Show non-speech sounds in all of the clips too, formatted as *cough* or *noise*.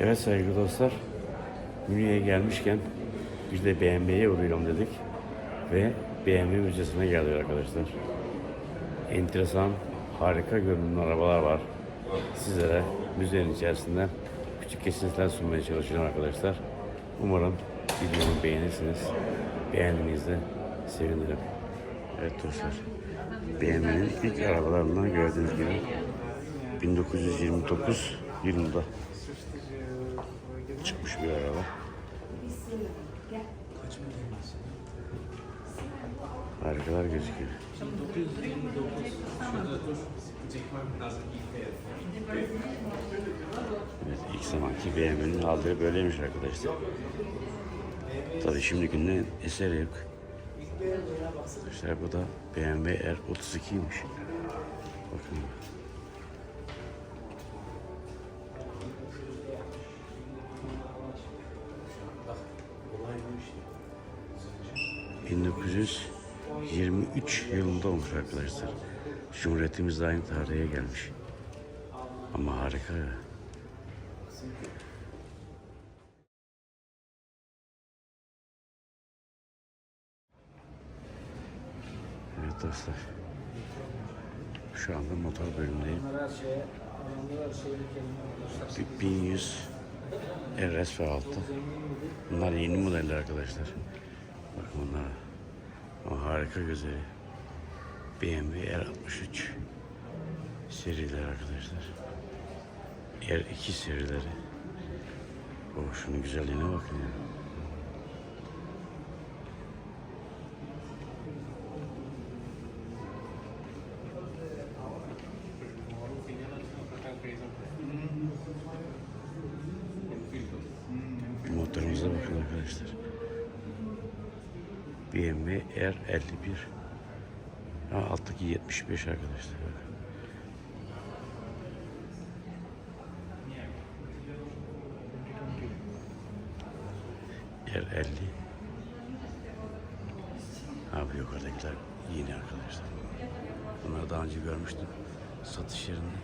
Evet sevgili dostlar, Münih'e gelmişken biz de BMW'ye uğrayalım dedik ve BMW müzesine geldik arkadaşlar. Enteresan, harika görünümlü arabalar var. Sizlere müzenin içerisinden küçük kesintiler sunmaya çalışacağım arkadaşlar. Umarım videomu beğenirsiniz. Beğendiğinizde sevinirim. Evet dostlar, BMW'nin ilk arabalarından gördüğünüz gibi 1929 yılında çıkmış bir araba. Harikalar gözüküyor. Evet, ilk zamanki BMW'nin halleri böyleymiş arkadaşlar. Tabii şimdi günden eseri yok. Arkadaşlar bu da BMW R32'ymiş. Bakın. 1923 yılında olmuş arkadaşlar. Cumhuriyetimiz de aynı tarihe gelmiş. Ama harika ya. Evet dostlar. Şu anda motor bölümündeyim. Her şeye, adamlar her şeyle kendine arkadaşlar. 1100 RS ve altı. Bunlar yeni modeller arkadaşlar. Bakın bunlar. Ama harika güzel. BMW R63 seriler arkadaşlar. R2 serileri. Oh şunun güzelliğine bakın ya. Motorumuza bakın arkadaşlar. BMW R51. Alttaki 75 arkadaşlar. Bakın. R50. Abi yukarıdakiler yeni arkadaşlar. Bunları daha önce görmüştüm. Satış yerinde.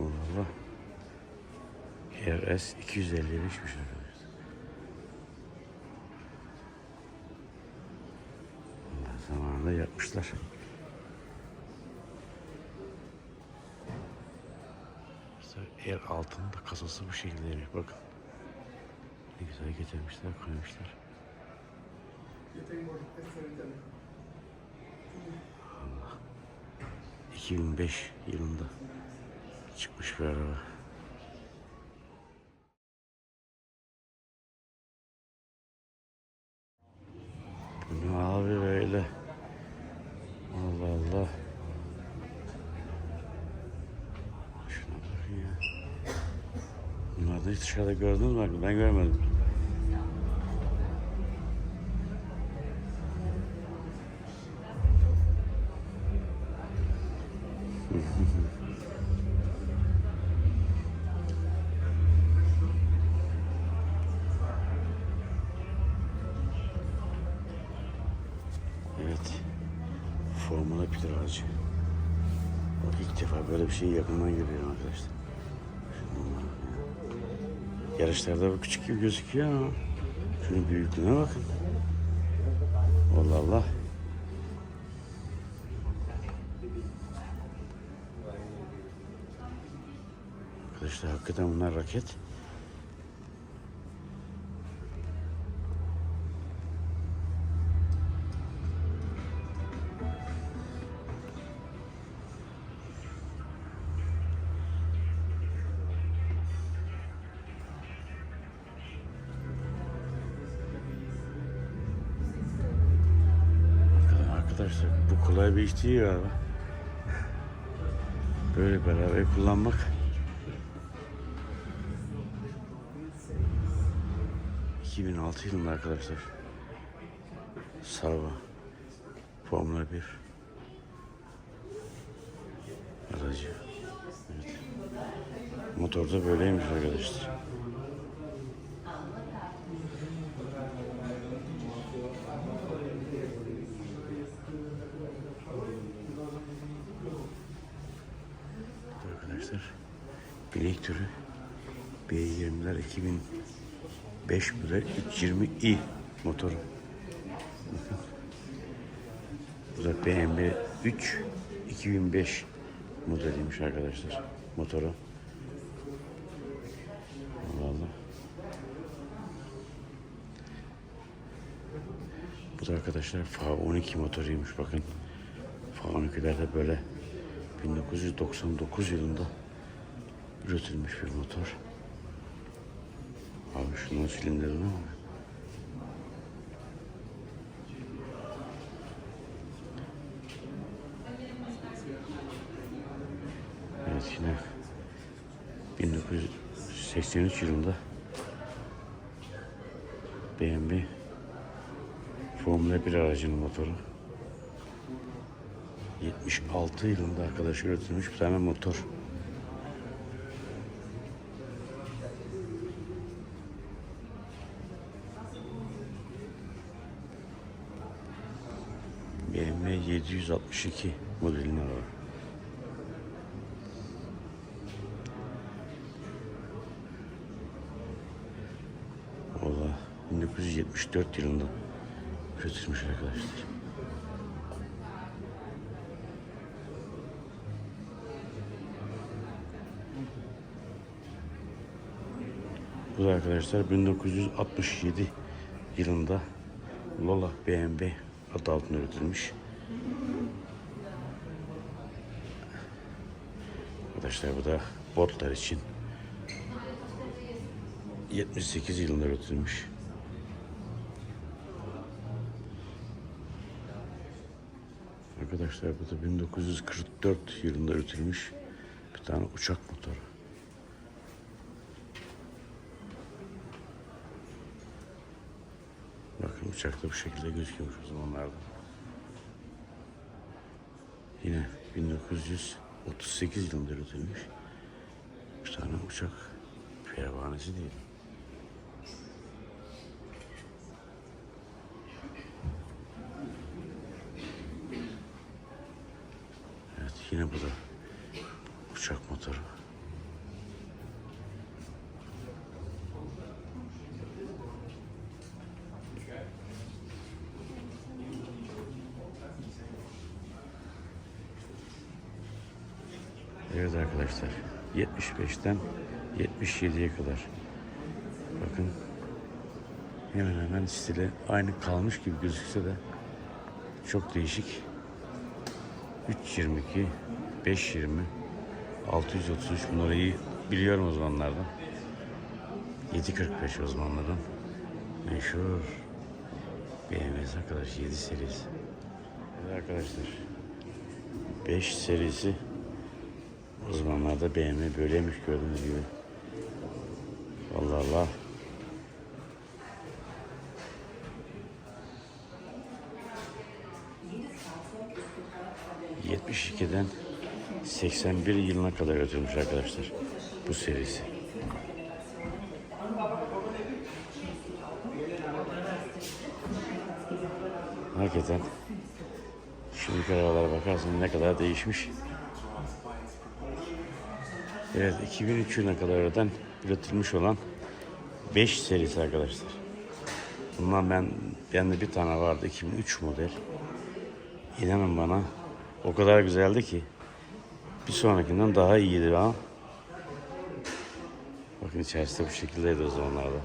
Allah. RS 255'miş arkadaşlar. Allah zamanında yapmışlar. Mesela R altında kasası bu şekildeymiş bakın. Ne güzel getirmişler koymuşlar. Allah. 2005 yılında çıkmış bir araba. Bu ne abi böyle? Allah Allah. Şuna bakın ya. Da hiç dışarıda gördünüz mü? Ben görmedim. *laughs* Evet. Formula 1 aracı. Bak ilk defa böyle bir şeyi yakından görüyorum arkadaşlar. Yarışlarda bu küçük gibi gözüküyor ama şunun büyüklüğüne bakın. Allah Allah. Arkadaşlar hakikaten bunlar raket. Arkadaşlar bu kolay bir iş değil galiba. Böyle beraber kullanmak. ...2006 yılında arkadaşlar. Sava. Formula 1. Aracı. Evet. Motor da böyleymiş arkadaşlar. B20'ler 2005 model 320i motoru. Bu da BMW 3 2005 modeliymiş arkadaşlar motoru. Allah. Bu da arkadaşlar F12 motoruymuş bakın. F12'ler de böyle 1999 yılında üretilmiş bir motor. Abi şunun silindirine bak. Evet yine 1983 yılında BMW Formula 1 aracının motoru. 76 yılında arkadaş üretilmiş bir tane motor. BMW 762 modelini alalım. O da 1974 yılında üretilmiş arkadaşlar. Bu da arkadaşlar 1967 yılında Lola BMW adı altında üretilmiş. Arkadaşlar bu da botlar için 78 yılında üretilmiş. Arkadaşlar bu da 1944 yılında üretilmiş bir tane uçak motoru. Bakın uçakta bu şekilde gözüküyormuş o zamanlarda. Yine 1938 yılında üretilmiş bir tane uçak pervanesi değil. Evet yine bu da uçak motoru. Evet arkadaşlar 75'ten 77'ye kadar. Bakın hemen hemen stili aynı kalmış gibi gözükse de çok değişik. 322 520 633 bunları iyi biliyorum o zamanlardan 745 o zamanların meşhur. BMW arkadaş 7 serisi. Evet arkadaşlar 5 serisi o zamanlarda BMW böyleymiş gördüğünüz gibi. Allah Allah. ...72'den 81 yılına kadar üretilmiş arkadaşlar. Bu serisi. Hakikaten şimdiki arabalara bakarsan ne kadar değişmiş. Evet 2003 yılına kadar öden üretilmiş olan 5 serisi arkadaşlar. Bundan ben bende bir tane vardı 2003 model. İnanın bana o kadar güzeldi ki bir sonrakinden daha iyiydi ha. Bakın içerisinde bu şekildeydi o zamanlarda.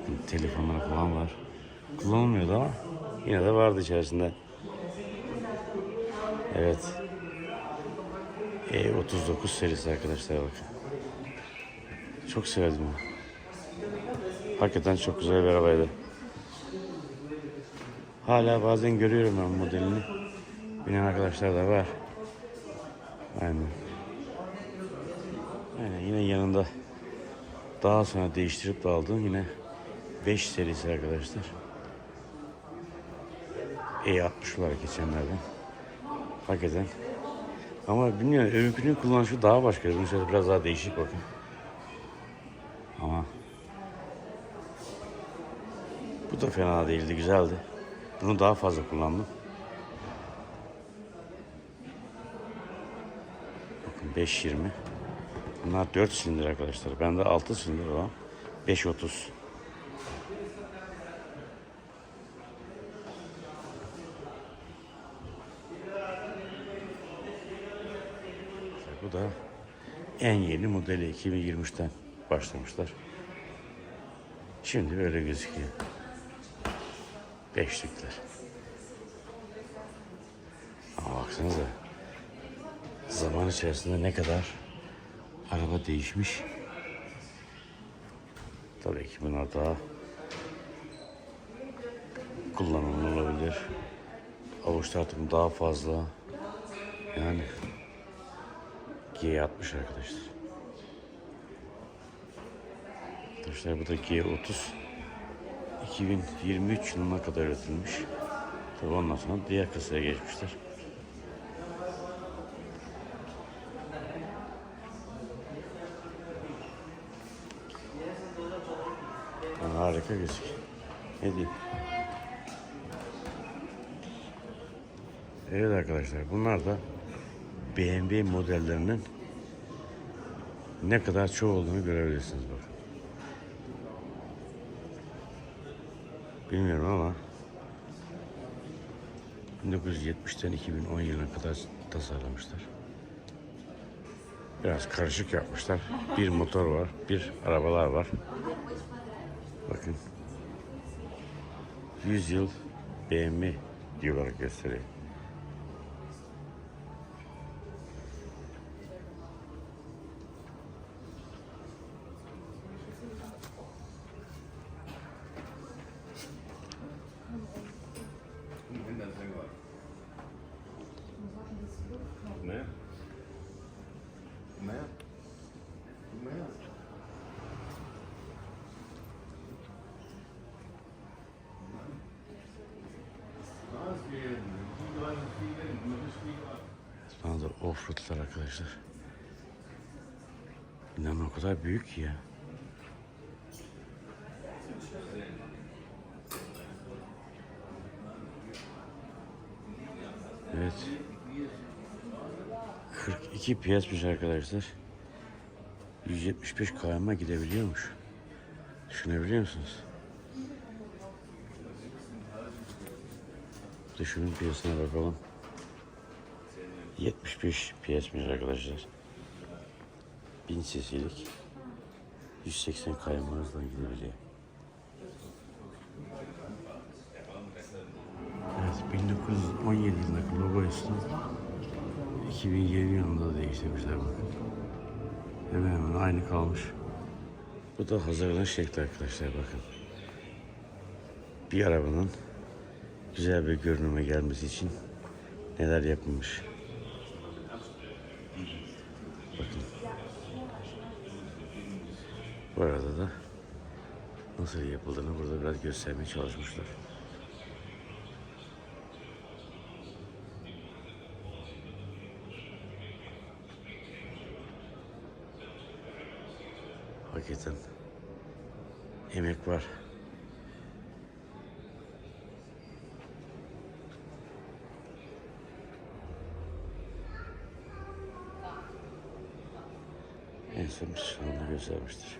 Bakın telefonlar falan var. Kullanılmıyordu ama yine de vardı içerisinde. Evet. E39 serisi arkadaşlar bakın. Çok sevdim onu. Hakikaten çok güzel bir arabaydı. Hala bazen görüyorum ben modelini. Binen arkadaşlar da var. Aynen. Aynen yine yanında daha sonra değiştirip de aldığım yine 5 serisi arkadaşlar. E60 olarak geçenlerden. Hakikaten ama bilmiyorum öbürkünün kullanışı daha başka. Bunun şöyle biraz daha değişik bakın. Ama bu da fena değildi, güzeldi. Bunu daha fazla kullandım. Bakın 5.20 Bunlar 4 silindir arkadaşlar. Bende 6 silindir var. 530. Bu da en yeni modeli 2023'ten başlamışlar. Şimdi böyle gözüküyor. Beşlikler. Ama baksanıza zaman içerisinde ne kadar araba değişmiş. Tabii ki bunlar daha kullanımlı olabilir. Avuç tartımı daha fazla. Yani G60 arkadaşlar. Arkadaşlar bu da G30. 2023 yılına kadar üretilmiş. Tabii ondan sonra diğer kasaya geçmişler. Yani harika gözüküyor. Ne diyeyim? Evet arkadaşlar bunlar da BMW modellerinin ne kadar çoğu olduğunu görebilirsiniz bakın. Bilmiyorum ama 1970'ten 2010 yılına kadar tasarlamışlar. Biraz karışık yapmışlar. Bir motor var, bir arabalar var. Bakın. 100 yıl BMW diye gösteriyor. Ne? Ne? Ne? Bana da offroadlar arkadaşlar. İnanın o kadar büyük ki ya. Evet. 42 piyasmış arkadaşlar. 175 km gidebiliyormuş. Düşünebiliyor musunuz? Şunun piyasına bakalım. 75 piyasmış arkadaşlar. 1000 cc'lik 180 km hızla gidebiliyor. Evet 1917 yılındaki logoyusunu 2020 yılında değiştirmişler bakın. Hemen hemen aynı kalmış. Bu da hazırlanan şekli arkadaşlar bakın. Bir arabanın güzel bir görünüme gelmesi için neler yapılmış. Bakın. Bu arada da nasıl yapıldığını burada biraz göstermeye çalışmışlar. Hakikaten emek var. En son bir sonunda göstermiştir.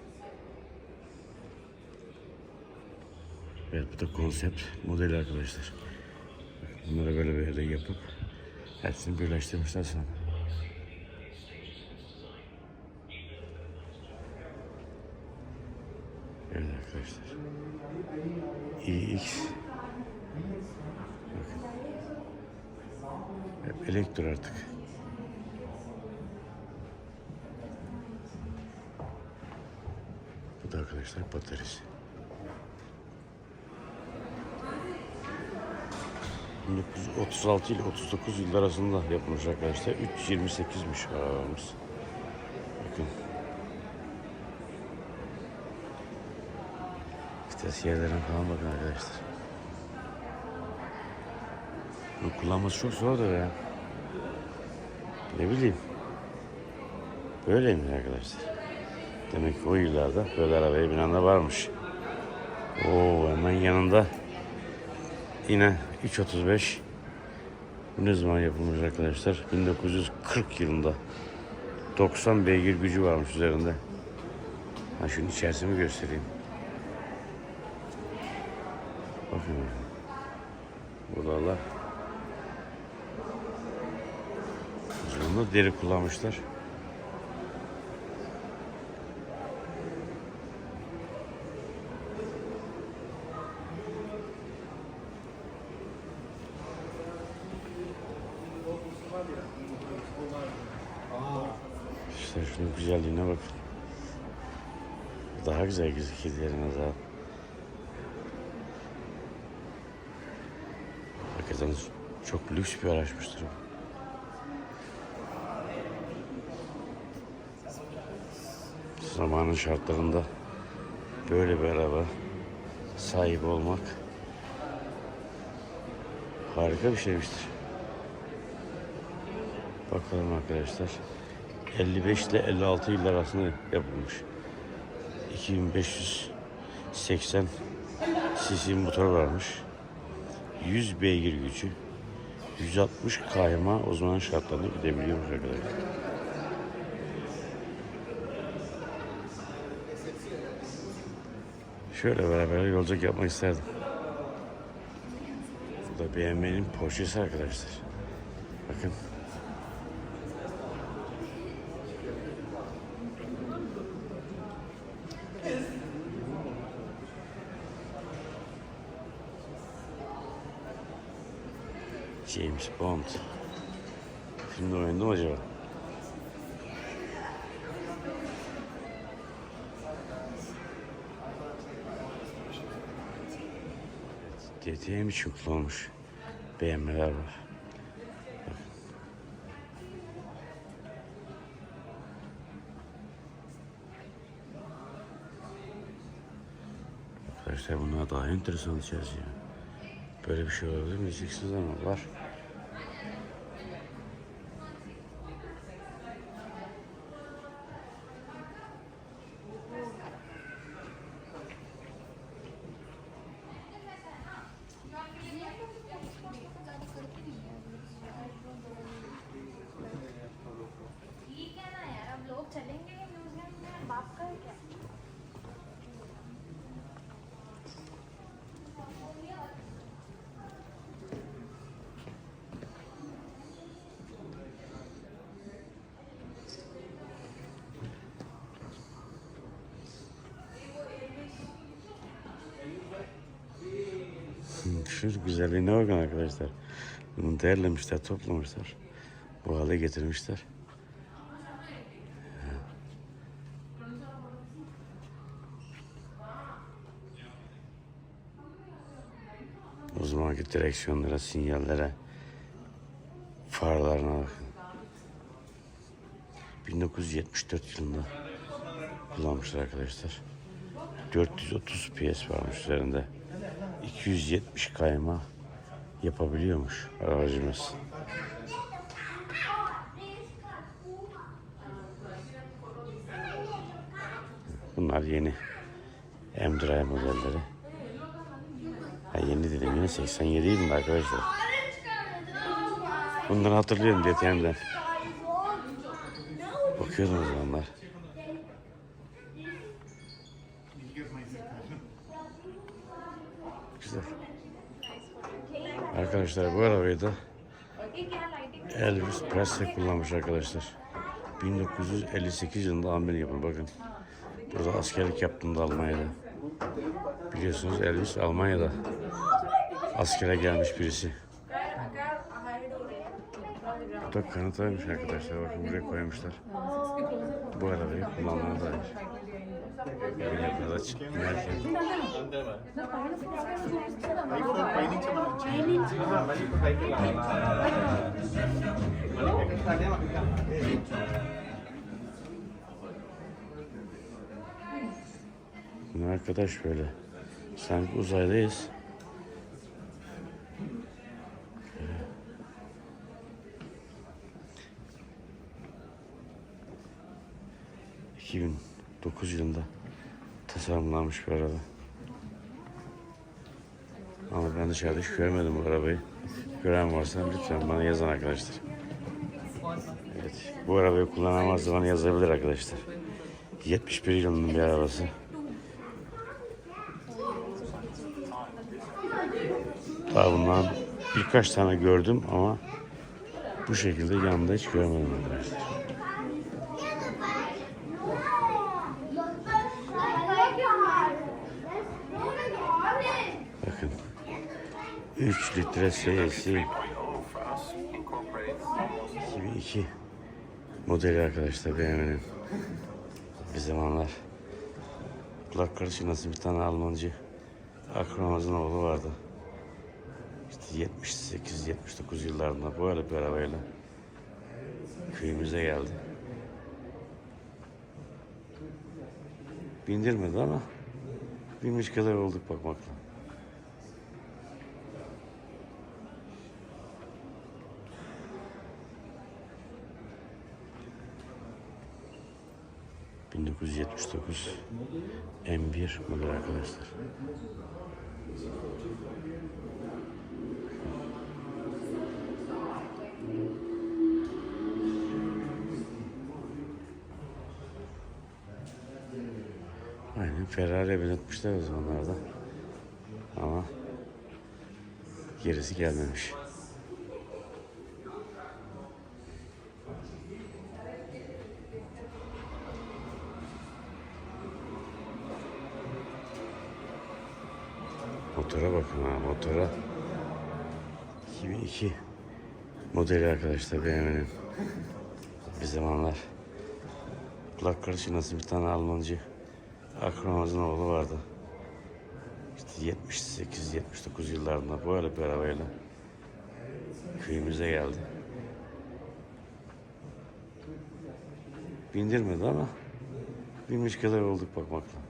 Evet bu da konsept modeli arkadaşlar. Bunları böyle böyle yapıp hepsini birleştirmişler sonra. Evet arkadaşlar. iX Bakın. Hep elektro artık. Bu da arkadaşlar bataryası. 1936 ile 39 yıllar arasında yapılmış arkadaşlar. 328'miş arabamız. Bakın. Vites yerlerine falan bakın arkadaşlar. Bunu kullanması çok zordur ya. Ne bileyim. Böyleymiş arkadaşlar. Demek ki o yıllarda böyle arabaya binenler varmış. Oo hemen yanında yine 335 Bu ne zaman yapılmış arkadaşlar? 1940 yılında 90 beygir gücü varmış üzerinde. Ha şunun içerisini göstereyim. Bakın. Buralar. Uzunluğunda deri kullanmışlar. İşte şunun güzelliğine bakın. Daha güzel gözüküyor diğerine daha. Hakikaten çok lüks bir araçmıştır bu. Zamanın şartlarında böyle bir araba sahip olmak harika bir şeymiştir. Bakalım arkadaşlar. 55 ile 56 yıllar arasında yapılmış. 2580 cc motor varmış. 100 beygir gücü. 160 kayma o zaman şartlarında gidebiliyormuş arkadaşlar. Şöyle beraber yolculuk yapmak isterdim. Bu da BMW'nin Porsche'si arkadaşlar. Bakın. James Bond. Filmde oynadı mı acaba? DTM için kullanılmış BMW'ler var. Arkadaşlar bunlar daha enteresan içerisi ya. Böyle bir şey olabilir mi diyeceksiniz ama var. Şu güzelliğine bakın arkadaşlar. Bunu değerlemişler, toplamışlar. Bu hale getirmişler. O zamanki direksiyonlara, sinyallere, farlarına bakın. 1974 yılında kullanmışlar arkadaşlar. 430 PS varmış üzerinde. 270 kayma yapabiliyormuş aracımız. Bunlar yeni M-Drive modelleri. Ha, yeni dedim yine 87 yılında arkadaşlar. Bunları hatırlıyorum DTM'den. Bakıyordum o zamanlar. Güzel. Arkadaşlar bu arabayı Elvis Presley kullanmış arkadaşlar. 1958 yılında amel yapın bakın. Burada askerlik yaptığında Almanya'da. Biliyorsunuz Elvis Almanya'da askere gelmiş birisi. Bu da kanıtaymış arkadaşlar. Bakın buraya koymuşlar. Bu arabayı kullanmaya dair. Bu arkadaş böyle. Sanki uzaydayız. ...2009 yılında tasarlanmış bir araba. Ama ben dışarıda hiç görmedim bu arabayı. Gören varsa lütfen bana yazın arkadaşlar. Evet. bu arabayı kullanamaz zaman yazabilir arkadaşlar. 71 yılının bir arabası. Daha bundan birkaç tane gördüm ama bu şekilde yanında hiç görmedim arkadaşlar. 3 litre CS'i 2002 modeli arkadaşlar BMW'nin bir zamanlar kulak karışınası bir tane Almancı akrabamızın oğlu vardı. İşte 78-79 yıllarında böyle bir arabayla köyümüze geldi. Bindirmedi ama binmiş kadar olduk bakmakla. ...1979 M1 model arkadaşlar. Aynen Ferrari'ye benzetmişler o zamanlarda. Ama gerisi gelmemiş. Motora bakın ha motora. 2002 modeli arkadaşlar BMW'nin. Bir zamanlar kulak karışınası bir tane Almancı akrabamızın oğlu vardı. İşte 78-79 yıllarında böyle bir arabayla köyümüze geldi. Bindirmedi ama binmiş kadar olduk bakmakla.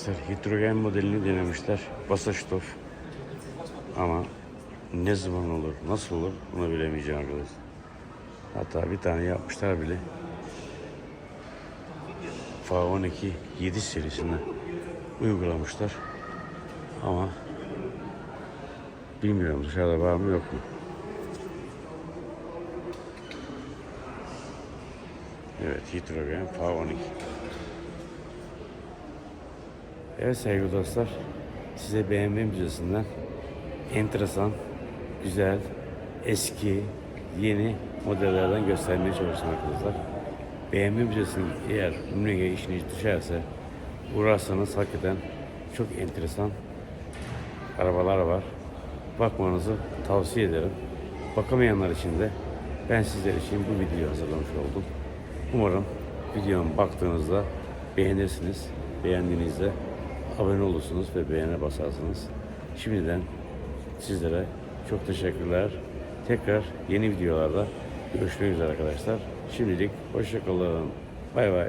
Arkadaşlar hidrogen modelini denemişler. Basaştof. Ama ne zaman olur, nasıl olur bunu bilemeyeceğim arkadaşlar. Hatta bir tane yapmışlar bile. F12 7 serisinde uygulamışlar. Ama bilmiyorum dışarıda var mı yok mu. Evet hidrogen F12. Evet sevgili dostlar, size BMW Müzesi'nden enteresan, güzel, eski, yeni modellerden göstermeye çalıştım arkadaşlar. BMW Müzesi'nin eğer Ümraniye işiniz düşerse uğrarsanız hakikaten çok enteresan arabalar var. Bakmanızı tavsiye ederim. Bakamayanlar için de ben sizler için bu videoyu hazırlamış oldum. Umarım videomu baktığınızda beğenirsiniz. Beğendiğinizde abone olursunuz ve beğene basarsınız. Şimdiden sizlere çok teşekkürler. Tekrar yeni videolarda görüşmek üzere arkadaşlar. Şimdilik hoşçakalın. Bay bay.